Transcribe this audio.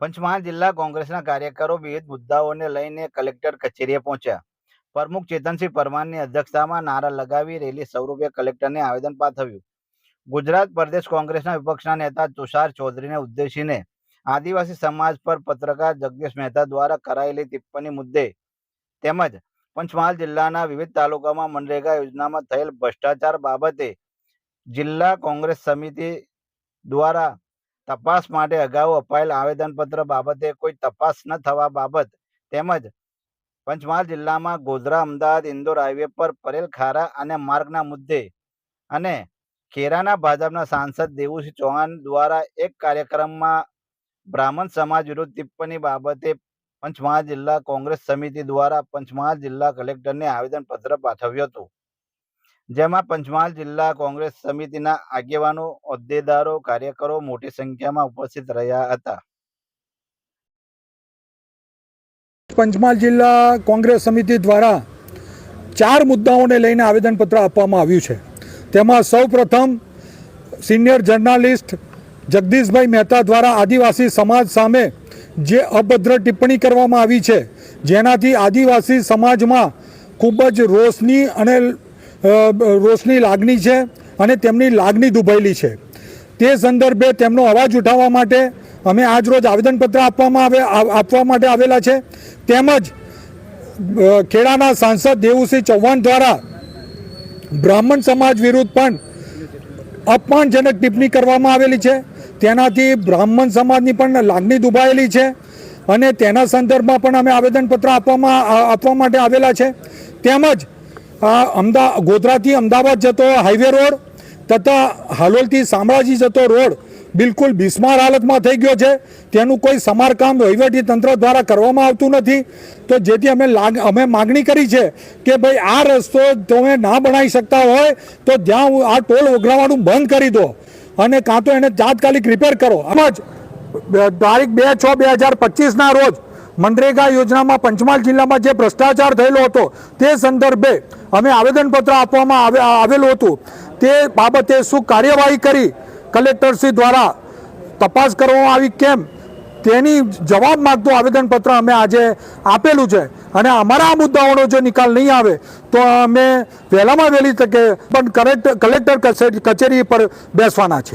પંચમહાલ જિલ્લા કોંગ્રેસના કાર્યકરો વિવિધ મુદ્દાઓને લઈને કલેક્ટર કચેરીએ પહોંચ્યા. પ્રમુખ ચેતનસિંહ પરમારની અધ્યક્ષતામાં નારા લગાવી રેલી સ્વરૂપે કલેક્ટરને આવેદન પાઠવ્યું. ગુજરાત પ્રદેશ કોંગ્રેસના વિપક્ષના નેતા તુષાર ચૌધરીને ઉદ્દેશીને આદિવાસી સમાજ પર પત્રકાર જગદીશ મહેતા દ્વારા કરાયેલી ટિપ્પણી મુદ્દે તેમજ પંચમહાલ જિલ્લાના વિવિધ તાલુકામાં મનરેગા યોજનામાં થયેલ ભ્રષ્ટાચાર બાબતે જિલ્લા કોંગ્રેસ સમિતિ દ્વારા તપાસ માટે અગાઉ અપાયેલ આવેદનપત્ર બાબતે કોઈ તપાસ ન થવા બાબત તેમજ પંચમહાલ જિલ્લામાં ગોધરા, અમદાવાદ, ઇન્દોર હાઈવે પર પરેલ ખારા અને માર્ગના મુદ્દે અને ખેરાના ભાજપના સાંસદ દેવુસિંહ ચૌહાણ દ્વારા એક કાર્યક્રમમાં બ્રાહ્મણ સમાજ વિરુદ્ધ ટિપ્પણી બાબતે પંચમહાલ જિલ્લા કોંગ્રેસ સમિતિ દ્વારા પંચમહાલ જિલ્લા કલેક્ટરને આવેદનપત્ર પાઠવ્યું હતું. જેમાં પંચમહાલ જિલ્લા કોંગ્રેસ સમિતિના આગેવાનો, હોદ્દેદારો, કાર્યકરો મોટી સંખ્યામાં ઉપસ્થિત રહ્યા હતા. પંચમહાલ જિલ્લા કોંગ્રેસ સમિતિ દ્વારા ચાર મુદ્દાઓને લઈને આવેદનપત્ર આપવામાં આવ્યું છે. તેમાં સૌ પ્રથમ સિનિયર જર્નાલિસ્ટ જગદીશભાઈ મહેતા દ્વારા આદિવાસી સમાજ સામે જે અભદ્ર ટિપ્પણી કરવામાં આવી છે, જેનાથી આદિવાસી સમાજમાં ખૂબ જ રોષની અને રોષની લાગણી છે અને તેમની લાગણી દુભાયેલી છે. તે સંદર્ભે તેમનો અવાજ ઉઠાવવા માટે અમે આજરોજ આવેદનપત્ર આપવામાં આવે આપવા માટે આવેલા છે. તેમજ ખેડાના સાંસદ દેવુસિંહ ચૌહાણ દ્વારા બ્રાહ્મણ સમાજ વિરુદ્ધ પણ અપમાનજનક ટિપ્પણી કરવામાં આવેલી છે. તેનાથી બ્રાહ્મણ સમાજની પણ લાગણી દુભાયેલી છે અને તેના સંદર્ભમાં પણ અમે આવેદનપત્ર આપવામાં આપવા માટે આવેલા છે. તેમજ અમદા, ગોધરાથી અમદાવાદ જતો હાઈવે રોડ તથા હાલોલથી શામળાજી જતો રોડ બિલકુલ બિસ્માર હાલતમાં થઈ ગયો છે. તેનું કોઈ સમારકામ વહીવટી તંત્ર દ્વારા કરવામાં આવતું નથી. તો જેથી અમે લાગ, અમે માગણી કરી છે કે ભાઈ આ રસ્તો તમે ના બનાવી શકતા હોય તો જ્યાં આ ટોલ ઓગળવાનું બંધ કરી દો અને કાં તો એને તાત્કાલિક રિપેર કરો. એમ જ તારીખ બે છ બે હજાર પચીસના રોજ મનરેગા યોજનામાં પંચમહાલ જિલ્લામાં જે ભ્રષ્ટાચાર થયેલો હતો, તે સંદર્ભે અમે આવેદનપત્ર આપવામાં આવે- આવેલું હતું. તે બાબતે શું કાર્યવાહી કરી? કલેક્ટરશ્રી દ્વારા તપાસ કરવામાં આવી કેમ? તેની જવાબ માગતું આવેદનપત્ર અમે આજે આપેલું છે. અને અમારા મુદ્દાઓનો જો નિકાલ નહીં આવે, તો અમે વહેલામાં વહેલી તકે પણ કલેક્ટર કલેક્ટર કચેરી પર બેસવાના છે